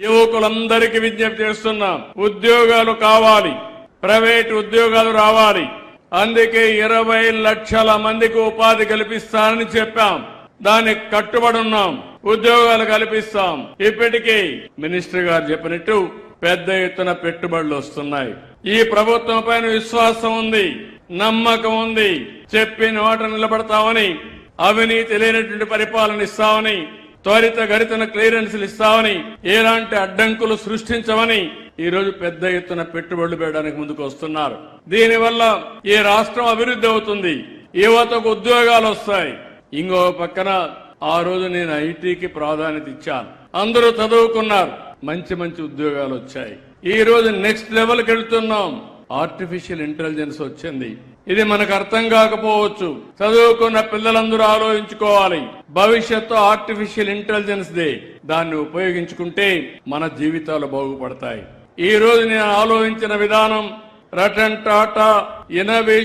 యువకులందరికీ విజ్ఞప్తి చేస్తున్నాం. ఉద్యోగాలు కావాలి. ప్రైవేట్ ఉద్యోగాలు రావాలి. అందుకే ఇరవై లక్షల మందికి ఉపాధి కల్పిస్తానని చెప్పాం. దానికి కట్టుబడి ఉన్నాం. ఉద్యోగాలు కల్పిస్తాం. ఇప్పటికే మినిస్టర్ గారు చెప్పినట్టు పెద్ద ఎత్తున పెట్టుబడులు వస్తున్నాయి. ఈ ప్రభుత్వం పైన విశ్వాసం ఉంది. నమ్మకం ఉంది. చెప్పిన మాట నిలబడతామని అవినీతి లేనటువంటి పరిపాలన ఇస్తామని త్వరిత గరితన క్లియరెన్స్లు ఇస్తామని ఎలాంటి అడ్డంకులు సృష్టించమని ఈ రోజు పెద్ద ఎత్తున పెట్టుబడులు పెట్టడానికి ముందుకు వస్తున్నారు. దీనివల్ల ఈ రాష్ట్రం అభివృద్ధి అవుతుంది? యువతకు ఉద్యోగాలు వస్తాయి. ఇంకో పక్కన ఆ రోజు నేను ఐటీకి ప్రాధాన్యత ఇచ్చాను. అందరూ చదువుకున్నారు. మంచి మంచి ఉద్యోగాలు వచ్చాయి. ఈ రోజు నెక్స్ట్ లెవెల్కి వెళ్తున్నాం. ఆర్టిఫిషియల్ ఇంటెలిజెన్స్ వచ్చింది. ఇది మనకు అర్థం కాకపోవచ్చు. చదువుకున్న పిల్లలందరూ ఆలోచించుకోవాలి. భవిష్యత్తు ఆర్టిఫిషియల్ ఇంటెలిజెన్స్ దే. దాన్ని ఉపయోగించుకుంటే మన జీవితాలు బాగుపడతాయి. ఈ రోజు నేను ఆలోచించిన విధానం రటన్ టాటా ఇన్నోవేషన్